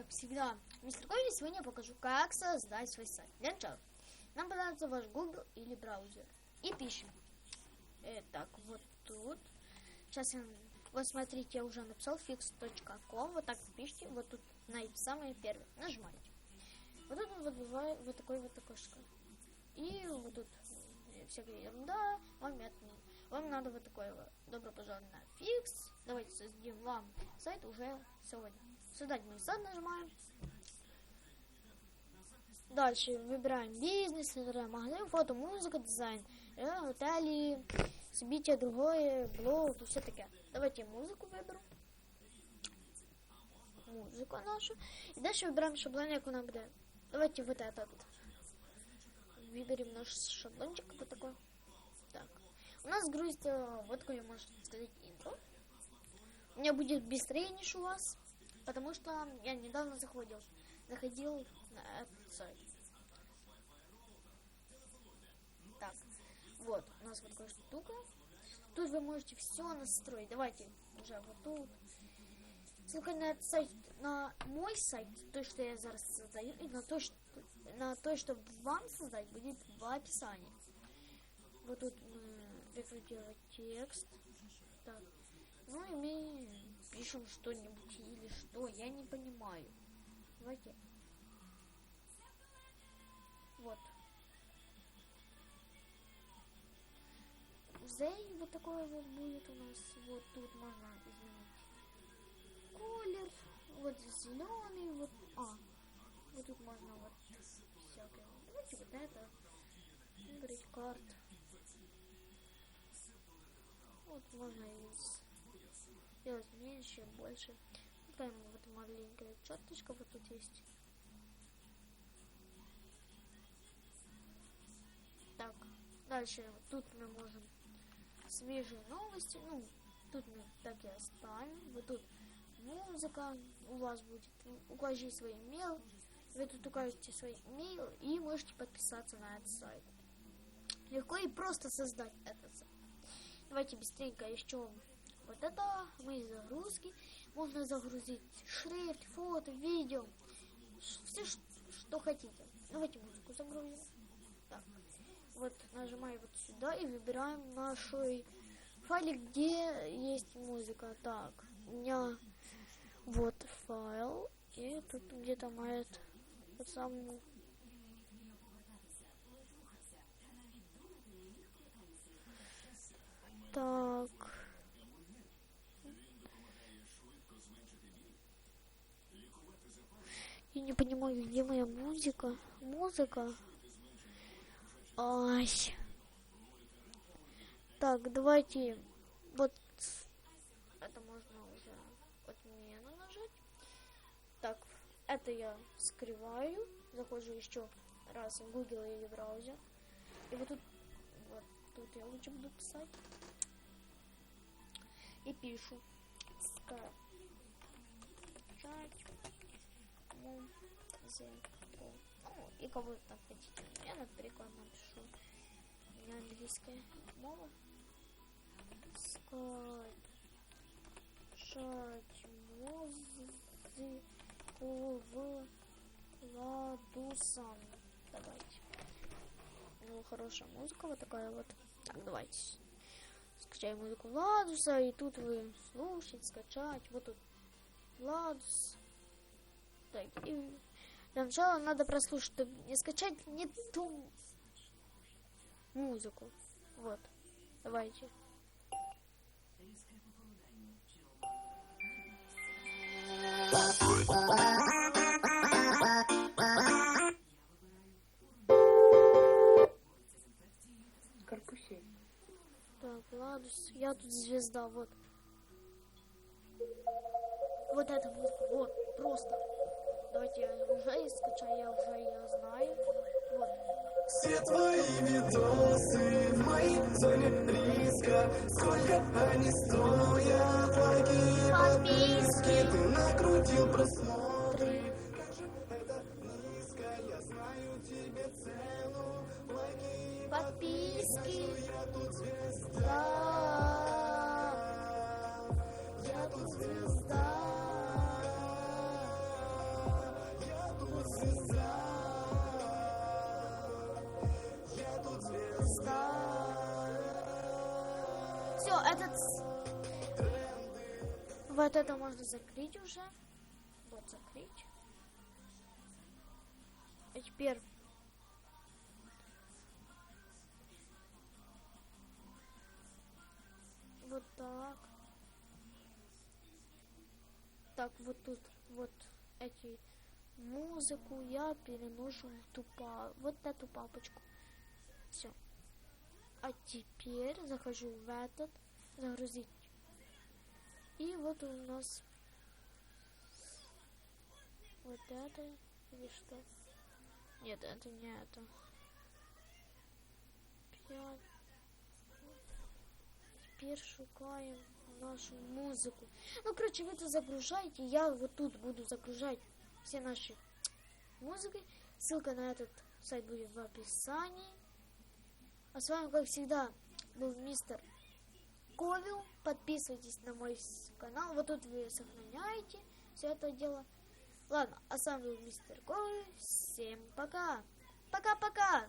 как всегда, мистер Коли, сегодня я покажу, как создать свой сайт. Для начала нам понадобится ваш Google или браузер. И пишем. Э, так, вот тут. Сейчас я... Вот смотрите, я уже написал fix.com. Вот так пишите. Вот тут на самое первое. Нажимаете. Вот тут вот бывает вот такой вот окошко. И вот тут э, всякая ерунда. Вам, это, вам надо вот такое вот. Добро пожаловать на фикс. Давайте создадим вам сайт уже сегодня. Создать мой сайт нажимаем. Дальше выбираем бизнес, выбираем магазин, фото, музыка, дизайн, отели, события, другое, блог и все таке. Давайте музыку выберу. Музыку нашу. И дальше выбираем шаблон, яку нам буде. Давайте вот этот. Выберем наш шаблончик вот такой. Так. У нас грузится, вот такое, можно сказать, интро. У меня будет быстрее, ніж у вас, потому что я недавно заходил, заходил на этот сайт. Так, вот, у нас вот такая штука. Тут вы можете все настроить. Давайте уже вот тут. Ссылка на этот сайт, на мой сайт, то, что я зараз создаю, и на то, что, на то, что вам создать, будет в описании. Вот тут рекрутировать текст. Так. Ну и мы пишем что-нибудь что, я не понимаю. Давайте. Вот. Зей вот такое вот будет у нас. Вот тут можно изменить колер. Вот зеленый, вот. А, вот тут можно вот всякое. Давайте вот это. Выбрать карт. Вот можно из сделать меньше, больше. Прям вот маленькая черточка вот тут есть. Так, дальше тут мы можем свежие новости, ну, тут мы так и оставим. Вот тут музыка у вас будет, укажите свой имейл, вы тут укажете свой имейл и можете подписаться на этот сайт. Легко и просто создать этот сайт. Давайте быстренько еще вот это мои загрузки. Можно загрузить шрифт, фото, видео. Все, что хотите. Давайте музыку загрузим. Так. Вот нажимаем вот сюда и выбираем наш файлик, где есть музыка. Так, у меня вот файл. И тут где-то моет вот саму Так. Я не понимаю, где моя музыка. Музыка. Ай. Так, давайте вот это можно уже отмену нажать. Так, это я скрываю. Захожу еще раз в Google или браузер. И вот тут, вот тут я лучше буду писать. И пишу. Скачать музыку. Ну, и кого там хотите. Я, например, напишу. У меня английская мова. Скачать музыку в Ладусан. Давайте. Ну, хорошая музыка вот такая вот. Так, давайте. Скачаем музыку Ладуса, и тут вы слушать, скачать. Вот тут Ладус. Так, и для начала надо прослушать, чтобы не скачать не ту музыку. Вот. Давайте. Корпусей. Так, ладно, я тут звезда, вот. Вот эта музыка, вот, просто. Давайте я уже скачаю, я уже ее знаю. Вот. Все твои видосы в моей зоне риска Сколько они стоят, лайки подписки Ты накрутил просмотры Все, этот... Вот это можно закрыть уже. Вот закрыть. А теперь... Вот так. Так, вот тут вот эти музыку я переношу в ту па вот эту папочку. А теперь захожу в этот, загрузить. И вот у нас вот это или что? Нет, это не это. Пять. Теперь шукаем нашу музыку. Ну, короче, вы тут загружаете, я вот тут буду загружать все наши музыки. Ссылка на этот сайт будет в описании. А с вами, как всегда, был мистер Ковил. Подписывайтесь на мой канал. Вот тут вы сохраняете все это дело. Ладно, а с вами был мистер Ковил. Всем пока. Пока-пока.